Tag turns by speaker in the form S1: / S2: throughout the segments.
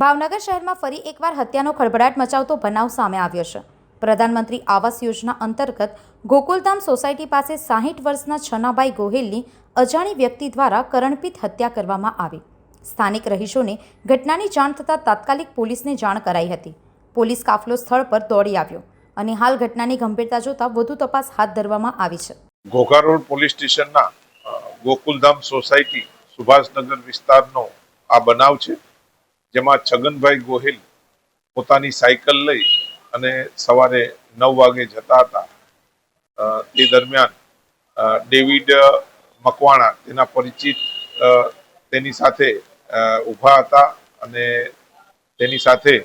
S1: ભાવનગર શહેરમાં ફરી એકવાર હત્યાનો ખળભળાટ મચાવતો બનાવ સામે આવ્યો છે. પ્રધાનમંત્રી આવાસ યોજના અંતર્ગત ગોકુલધામ સોસાયટી પાસે સાહીઠ વર્ષના છનાભાઈ ગોહિલની અજાણી વ્યક્તિ દ્વારા કરણપીત હત્યા કરવામાં આવી. સ્થાનિક રહીશોને ઘટનાની જાણ થતાં તાત્કાલિક પોલીસને જાણ કરાઈ હતી. પોલીસ કાફલો સ્થળ પર દોડી આવ્યો અને હાલ ઘટનાની ગંભીરતા જોતા વધુ તપાસ હાથ ધરવામાં આવી છે.
S2: ઘોઘા પોલીસ સ્ટેશનના ગોકુલધામ સોસાયટી સુભાષનગર વિસ્તારનો આ બનાવ છે. જેમાં છગનભાઈ ગોહિલ પોતાની સાયકલ લઈ અને સવારે નવ વાગે જતા હતા. તે દરમિયાન ડેવિડ મકવાણા તેના પરિચિત તેની સાથે ઊભા હતા અને તેની સાથે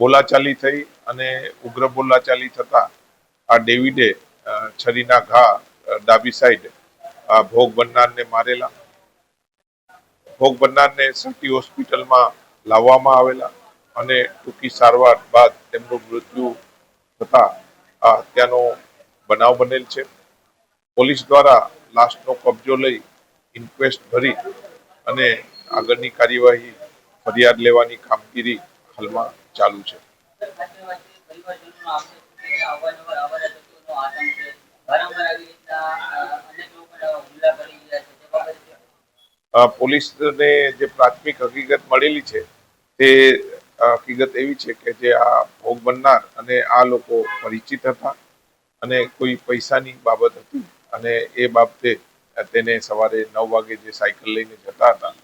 S2: બોલાચાલી થઈ અને ઉગ્ર બોલાચાલી થતા આ ડેવિડે છરીના ઘા ડાબી સાઈડ ભોગ બનનારને મારેલા. ભોગ બનનારને સિટી હોસ્પિટલમાં લાવવામાં આવેલા અને ટૂંકી સારવાર બાદ તેમનું મૃત્યુ થતા આ હત્યાનો બનાવ બનેલ છે. પોલીસ દ્વારા લાશનો કબજો લઈ ઇન્ક્વેસ્ટ ભરી અને આગળની કાર્યવાહી ફરિયાદ લેવાની કામગીરી હાલમાં ચાલુ છે. પોલીસને જે પ્રાથમિક હકીકત મળેલી છે તે હકીકત એવી છે કે જે આ ભોગ બનનાર અને આ લોકો પરિચિત હતા અને કોઈ પૈસાની બાબત હતી અને એ બાબતે તેને સવારે નવ વાગે જે સાયકલ લઈને જતા હતા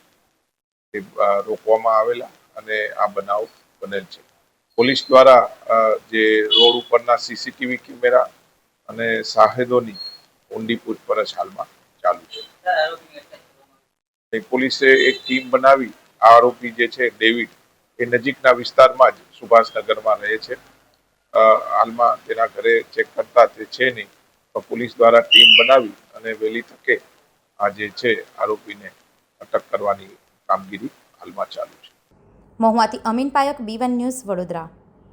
S2: તે રોકવામાં આવેલા અને આ બનાવ બનેલ છે. પોલીસ દ્વારા જે રોડ ઉપરના સીસીટીવી કેમેરા અને સાહેદોની ઊંડી પૂછપરછ હાલમાં ચાલુ છે. પોલીસે એક ટીમ બનાવી આ આરોપી જે છે ડેવિડ એ નજીકના વિસ્તારમાં જ સુભાષનગરમાં રહે છે. હાલમાં તેના ઘરે ચેક કરતા તે છે નહીં તો પોલીસ દ્વારા ટીમ બનાવી અને વહેલી તકે આ જે છે આરોપીને અટક કરવાની કામગીરી હાલમાં ચાલુ છે.
S1: મહુવાથી Amin Payak, B one news Vadodara.